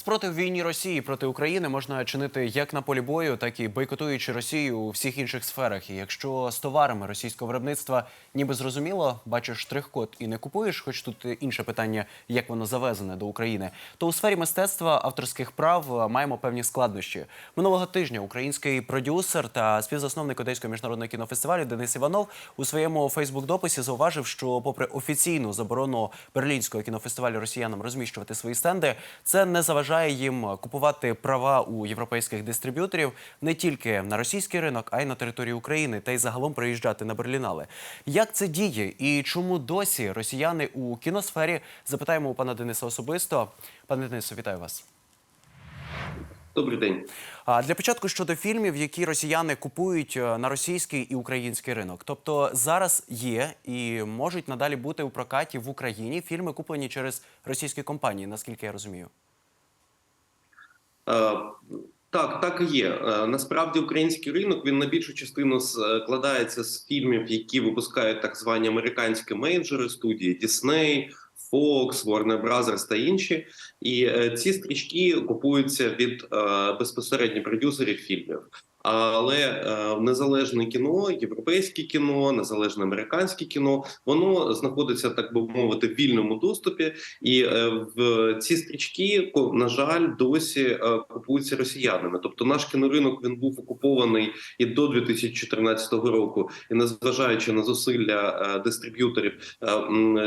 Спротив війні Росії проти України можна чинити як на полі бою, так і бойкотуючи Росію у всіх інших сферах. І якщо з товарами російського виробництва ніби зрозуміло, бачиш штрих-код і не купуєш, хоч тут інше питання, як воно завезене до України, то у сфері мистецтва авторських прав е, маємо певні складнощі. Минулого тижня український продюсер та співзасновник Одеського міжнародного кінофестивалю Денис Іванов у своєму Фейсбук-дописі зауважив, що, попри офіційну заборону берлінського кінофестивалю росіянам розміщувати свої стенди, це не заважає їм купувати права у європейських дистриб'юторів не тільки на російський ринок, а й на території України, та й загалом приїжджати на Берлінали. Як це діє і чому досі росіяни у кіносфері? Запитаємо у пана Дениса особисто. Пане Денисо, вітаю вас. Добрий день. А для початку щодо фільмів, які росіяни купують е, на російський і український ринок. Тобто зараз є і можуть надалі бути у прокаті в Україні фільми, куплені через російські компанії, наскільки я розумію. Е, Так, так і є. Е, Насправді український ринок він на більшу частину складається з фільмів, які випускають так звані американські мейджори, студії Disney, Fox, Warner Brothers та інші. І е, ці стрічки купуються від е, безпосередньо продюсерів фільмів. Але е, незалежне кіно, європейське кіно, незалежне американське кіно, воно знаходиться, так би мовити, в вільному доступі, і е, в ці стрічки, на жаль, досі е, купуються росіянами. Тобто, наш кіноринок він був окупований і до 2014 року, і незважаючи на зусилля дистриб'юторів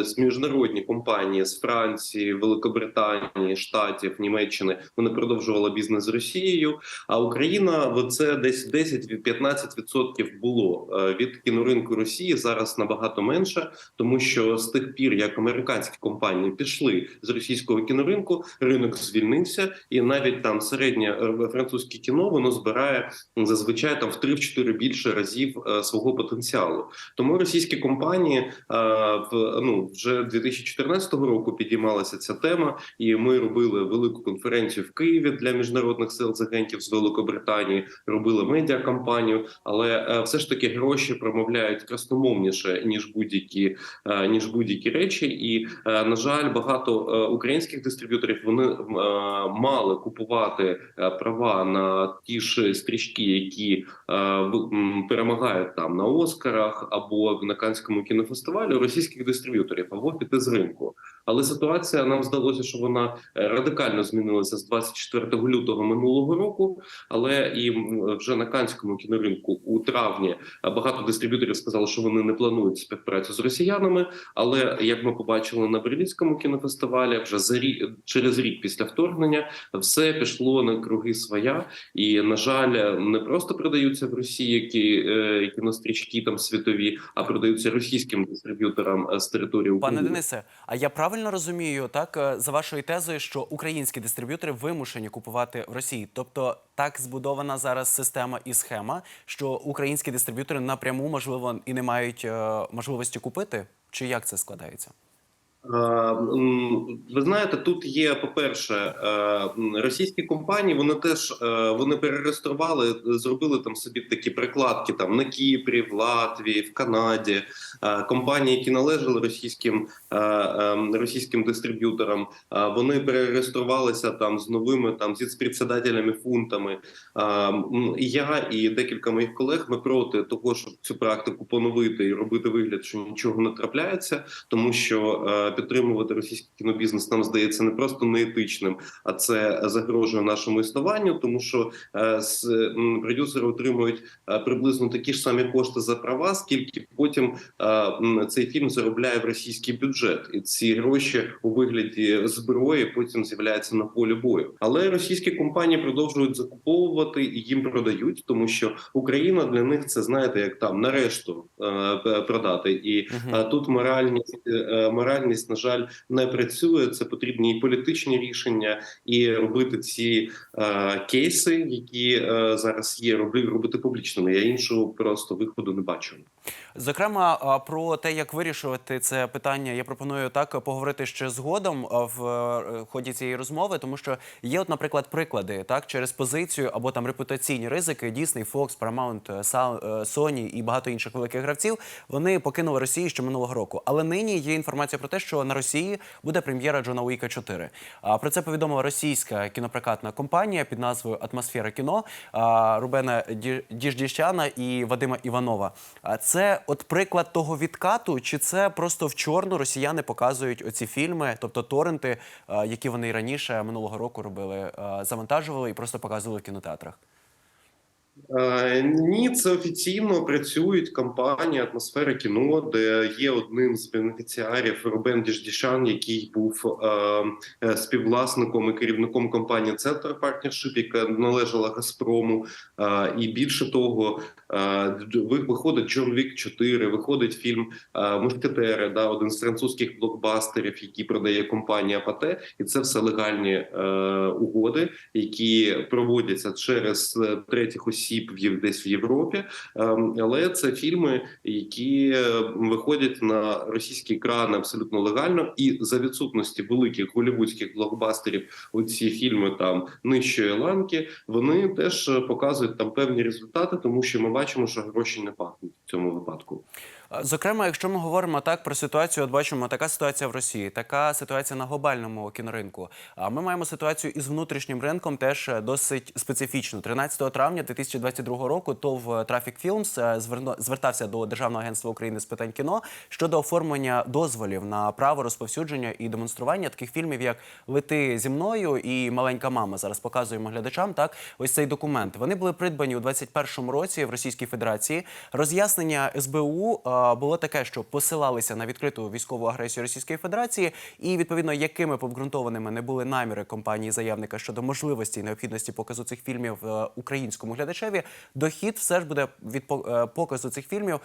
з міжнародні компанії з Франції, Великобританії, Штатів, Німеччини, вони продовжували бізнес з Росією. А Україна в це десь 10-15% було е, від кіноринку Росії зараз набагато менше, тому що з тих пір, як американські компанії пішли з російського кіноринку, ринок звільнився, і навіть там середнє е, французьке кіно воно збирає зазвичай там в 3-4 більше разів е, свого потенціалу. Тому російські компанії в ну вже 2014 року підіймалася ця тема, і ми робили велику конференцію в Києві для міжнародних сил з агентів з Великобританії. Робили медіакампанію, але е, все ж таки гроші промовляють красномовніше ніж будь-які е, ніж будь-які речі. І е, на жаль, багато українських дистриб'юторів вони мали купувати права на ті ж стрічки, які перемагають там на Оскарах або на Канському кінофестивалі російських дистриб'юторів або піти з ринку. Але ситуація нам здалося, що вона е, радикально змінилася з 24 лютого минулого року. Але і вже на канському кіноринку у травні багато дистриб'юторів сказали, що вони не планують співпрацю з росіянами. Але як ми побачили на Берлінському кінофестивалі, вже за рік через рік після вторгнення все пішло на круги своя, і на жаль, не просто продаються в Росії кі, е, кінострічки там світові, а продаються російським дистриб'юторам е, з території України. Пане Денисе, а я правильно розумію, так е, за вашою тезою, що українські дистриб'ютори вимушені купувати в Росії, тобто так збудована зараз система і схема, що українські дистриб'ютори напряму можливо і не мають е, можливості купити, чи як це складається? Е, Ви знаєте, тут є, по-перше, е, російські компанії, вони теж е, вони перереєстрували, зробили там собі такі прикладки там на Кіпрі, в Латвії, в Канаді. Компанії, які належали російським російським дистриб'юторам, вони перереєструвалися там з новими там зі председателями фунтами. Я і декілька моїх колег ми проти того, щоб цю практику поновити і робити вигляд, що нічого не трапляється, тому що підтримувати російський кінобізнес нам здається не просто неетичним, а це загрожує нашому існуванню, тому що е, продюсери отримують е, приблизно такі ж самі кошти за права, скільки потім е, цей фільм заробляє в російський бюджет, і ці гроші у вигляді зброї потім з'являються на полі бою. Але російські компанії продовжують закуповувати і їм продають, тому що Україна для них це знаєте, як там нарешту продати і. Тут моральність, моральність, на жаль, не працює. Це потрібні і політичні рішення, і робити ці е, кейси, які е, зараз є, роби- робити публічними. Я іншого просто виходу не бачу. Зокрема, про те, як вирішувати це питання, я пропоную так поговорити ще згодом в е, ході цієї розмови, тому що є, от, наприклад, приклади так через позицію або там репутаційні ризики. Disney, Fox, Paramount, е, е, Sony і багато інших великих гравців. Вони покинули Росію ще минулого року. Але нині є інформація про те, що що на Росії буде прем'єра Джона Уіка 4. А про це повідомила російська кінопрокатна компанія під назвою Атмосфера кіно Рубена Ді- Діждіщана і Вадима Іванова. А це от приклад того відкату, чи це просто в чорну росіяни показують оці фільми, тобто торренти, які вони раніше минулого року робили, завантажували і просто показували в кінотеатрах. Е, Ні, це офіційно працюють компанія Атмосфера кіно, де є одним з бенефіціарів Рубен Діждішан, який був е, е, співвласником і керівником компанії Центр Партнершип, яка належала Газпрому. Е, і більше того, е, виходить Джон Вік 4, виходить фільм е, Мушкетери, да, один з французьких блокбастерів, який продає компанія Пате, і це все легальні е, угоди, які проводяться через е, третіх осіб в десь в Європі. Ем, Але це фільми, які е, виходять на російські екрани абсолютно легально, і за відсутності великих голівудських блокбастерів, оці фільми там нижчої ланки, вони теж е, показують там певні результати, тому що ми бачимо, що гроші не пахнуть в цьому випадку. Е, Зокрема, якщо ми говоримо так про ситуацію, от бачимо така ситуація в Росії, така ситуація на глобальному кіноринку. А ми маємо ситуацію із внутрішнім ринком, теж е, досить специфічну. 13 травня 2022 року ТОВ Traffic Films е, звертався до Державного агентства України з питань кіно щодо оформлення дозволів на право розповсюдження і демонстрування таких фільмів, як Лети зі мною і Маленька мама. Зараз показуємо глядачам. Так, ось цей документ. Вони були придбані у 21-му році в Російській Федерації. Роз'яснення СБУ е, було таке, що посилалися на відкриту військову агресію Російської Федерації, і відповідно якими обґрунтованими не були наміри компанії заявника щодо можливості і необхідності показу цих фільмів е, українському глядачеві, дохід все ж буде від е, показу цих фільмів е,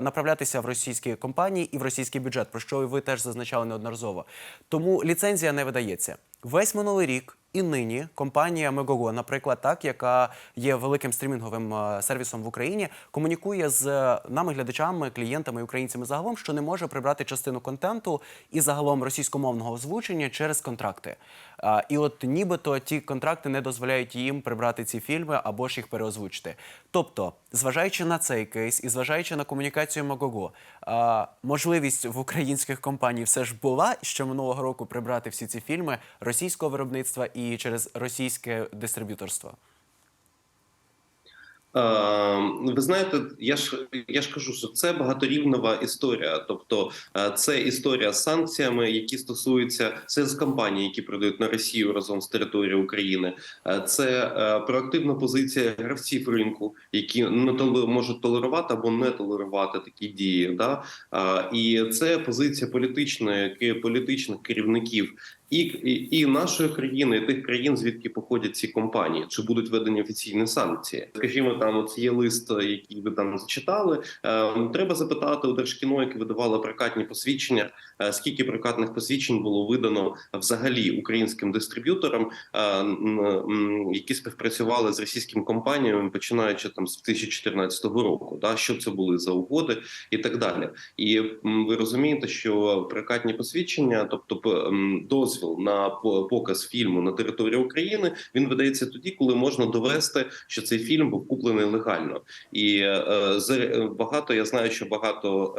направлятися в російські компанії і в російський бюджет, про що ви теж зазначали неодноразово. Тому ліцензія не видається. Весь минулий рік і нині компанія Megogo, наприклад, так, яка є великим стрімінговим е, сервісом в Україні, комунікує з е, нами, глядачами, клієнтами українцями загалом, що не може прибрати частину контенту і загалом російськомовного озвучення через контракти. І от нібито ті контракти не дозволяють їм прибрати ці фільми або ж їх переозвучити. Тобто, зважаючи на цей кейс і зважаючи на комунікацію Магого, можливість в українських компаній все ж була ще минулого року прибрати всі ці фільми російського виробництва і через російське дистриб'юторство. Е, Ви знаєте, я ж я ж кажу, що це багаторівнева історія. Тобто, е, це історія з санкціями, які стосуються це з компаній, які продають на Росію разом з території України. Е, Це е, проактивна позиція гравців ринку, які не можуть толерувати або не толерувати такі дії. Да? І це позиція політичної політичних керівників. І, і, і нашої країни, і тих країн, звідки походять ці компанії, чи будуть введені офіційні санкції? Скажімо, там от є лист, який ви там зачитали. Е, треба запитати у Держкіно, яке видавало прокатні посвідчення, е, скільки прокатних посвідчень було видано взагалі українським дистриб'юторам, е, які співпрацювали з російськими компаніями, починаючи там з 2014 року. Да, що це були за угоди і так далі. І ви розумієте, що прокатні посвідчення, тобто м, дозвіл на показ фільму на території України, він видається тоді, коли можна довести, що цей фільм був куплений легально. І е, з- багато я знаю, що багато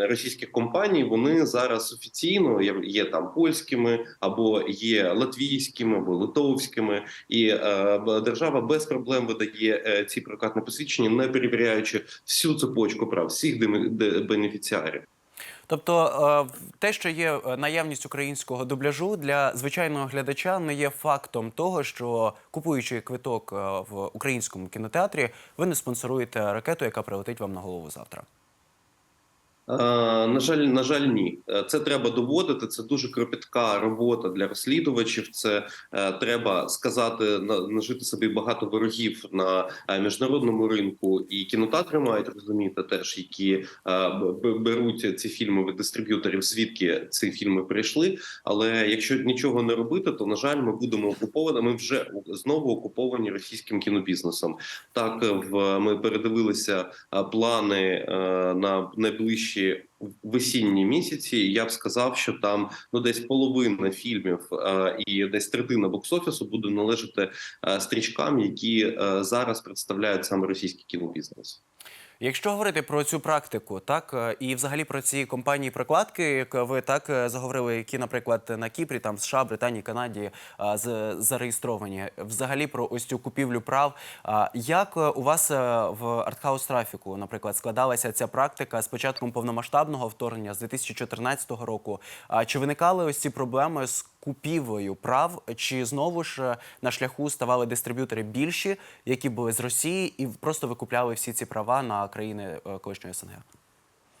е, російських компаній вони зараз офіційно є, там польськими або є латвійськими або литовськими, і е, держава без проблем видає е, ці прокатні посвідчення, не перевіряючи всю цепочку прав всіх бенефіціарів. Тобто, е, те, що є е, наявність українського дубляжу для звичайного глядача, не є фактом того, що купуючи квиток е, в українському кінотеатрі, ви не спонсоруєте ракету, яка прилетить вам на голову завтра. Е, На жаль, на жаль, ні. Е, Це треба доводити. Це дуже кропітка робота для розслідувачів. Це е, треба сказати, на- нажити собі багато ворогів на міжнародному ринку, і кінотеатри мають розуміти теж, які е, беруть ці фільми від дистриб'юторів, звідки ці фільми прийшли. Але якщо нічого не робити, то на жаль, ми будемо окуповані. Ми вже знову окуповані російським кінобізнесом. Так, в ми передивилися плани на найближчі весінні місяці. Я б сказав, що там ну десь половина фільмів е, і десь третина бокс-офісу буде належати е, стрічкам, які е, зараз представляють саме російський кінобізнес. Якщо говорити про цю практику, так е, і взагалі про ці компанії прокладки, як ви так е, заговорили, які, наприклад, на Кіпрі, там США, Британії, Канаді з- зареєстровані, взагалі про ось цю купівлю прав. Як е, у вас е, в артхаус трафіку, наприклад, складалася ця практика з початком повномасштабного вторгнення з 2014 року? А чи виникали ось ці проблеми з купівлею прав? Чи знову ж е, на шляху ставали дистриб'ютори більші, які були з Росії, і просто викупляли всі ці права на країни е, колишньої СНГ?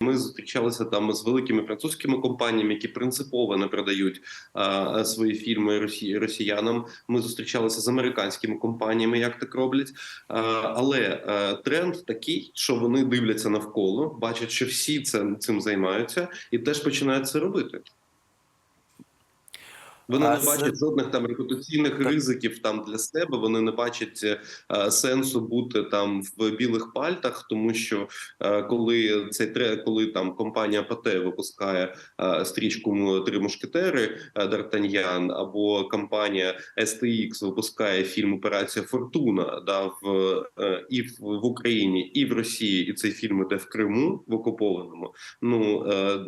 Ми зустрічалися там з великими французькими компаніями, які принципово не продають а, свої фільми росі, росіянам. Ми зустрічалися з американськими компаніями, як так роблять. А, але е, тренд такий, що вони дивляться навколо, бачать, що всі це цим займаються, і теж починають це робити. Вони А не бачать жодних там репутаційних Так. ризиків там для себе. Вони не бачать е, сенсу бути там в білих пальтах, тому що е, коли цей тре, коли там компанія ПТ випускає е, стрічку Три мушкетери е, Д'Артаньян, або компанія STX випускає фільм Операція Фортуна да в е, і в, в Україні, і в Росії, і цей фільм іде в Криму в окупованому. Ну е,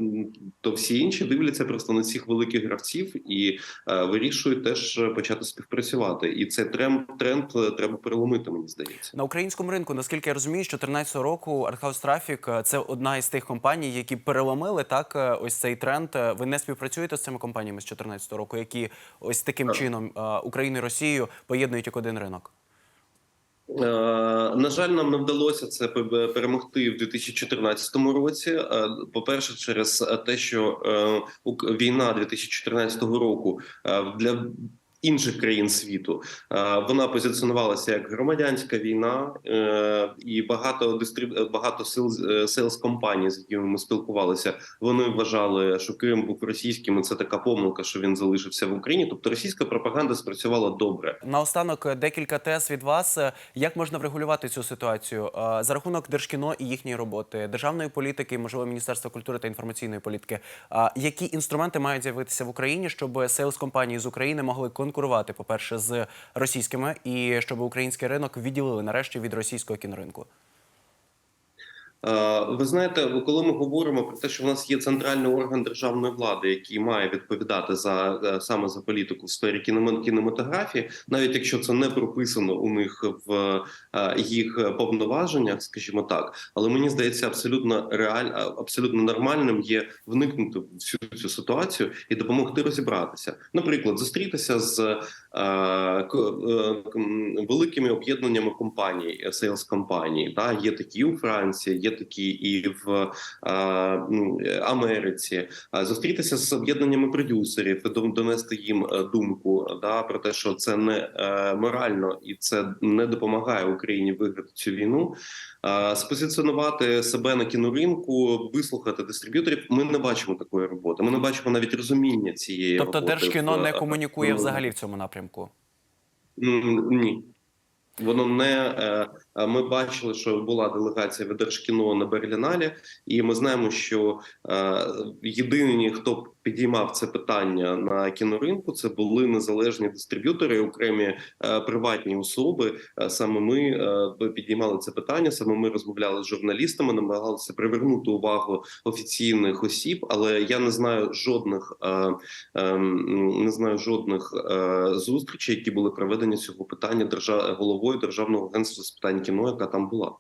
то всі інші дивляться просто на цих великих гравців і вирішують теж почати співпрацювати. І цей тренд тренд е, треба переломити. Мені здається. На українському ринку, наскільки я розумію, з 2014 року Arthouse Трафік це одна із тих компаній, які переломили так е, ось цей тренд. Е, Ви не співпрацюєте з цими компаніями з 2014 року, які ось таким Так. чином е, Україну і Росію поєднують як один ринок. Е, На жаль, нам не вдалося це пе- перемогти в 2014 році. Е, По-перше, через те, що е, війна 2014 року для інших країн світу е, вона позиціонувалася як громадянська війна, е, і багато дистриб... багато сил селс компаній, з якими ми спілкувалися, вони вважали, що Крим був російським. і Це така помилка, що він залишився в Україні. Тобто російська пропаганда спрацювала добре. Наостанок е, декілька тез від вас. Е, Як можна врегулювати цю ситуацію Е, за рахунок Держкіно і їхньої роботи, державної політики, можливо, Міністерства культури та інформаційної політики? Які інструменти мають з'явитися в Україні, щоб сейлс компанії з України могли конкурувати, по-перше, з російськими, і щоб український ринок відділили нарешті від російського кіноринку? Е, Ви знаєте, коли ми говоримо про те, що в нас є центральний орган державної влади, який має відповідати за е, саме за політику в сфері кінематографії, навіть якщо це не прописано у них в е, їх повноваженнях, скажімо так, але мені здається, абсолютно реаль, абсолютно нормальним є вникнути в всю цю ситуацію і допомогти розібратися. Наприклад, зустрітися з е, великими об'єднаннями компаній, сейлс компаній. Та є такі у Франції, є такі і в е, Америці. Зустрітися з об'єднаннями продюсерів, донести їм е, думку да про те, що це не е, морально і це не допомагає Україні виграти цю війну. Е, Спозиціонувати себе на кіноринку, вислухати дистриб'юторів. Ми не бачимо такої роботи. Ми не бачимо навіть розуміння цієї Тобто роботи Держкіно не комунікує ну, взагалі в цьому напрямку. Ні. Воно не е, е, ми бачили, що була делегація від Держкіно на Берліналі, і ми знаємо, що е, єдині, хто підіймав це питання на кіноринку, це були незалежні дистриб'ютори, окремі е, приватні особи. Е, Саме ми е, підіймали це питання. Саме ми розмовляли з журналістами, намагалися привернути увагу офіційних осіб, але я не знаю жодних е, ем, не знаю жодних е, зустрічей, які були проведені цього питання держав... головою державного агентства з питань кіно, яка там була.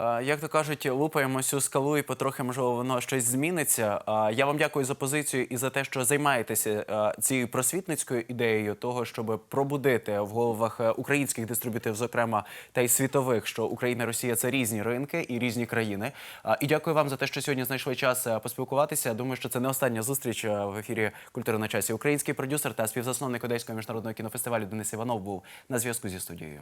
Е, Як то кажуть, лупаємо цю скалу і потрохи можливо воно щось зміниться. Я вам дякую за позицію і за те, що займаєтеся е, цією просвітницькою ідеєю того, щоб пробудити в головах е, українських дистриб'юторів, зокрема та й світових, що Україна і Росія це різні ринки і різні країни. І дякую вам за те, що сьогодні знайшли час поспілкуватися. Думаю, що це не остання зустріч в ефірі Культури на часі. Український продюсер та співзасновник Одеського міжнародного кінофестивалю Денис Іванов був на зв'язку зі студією.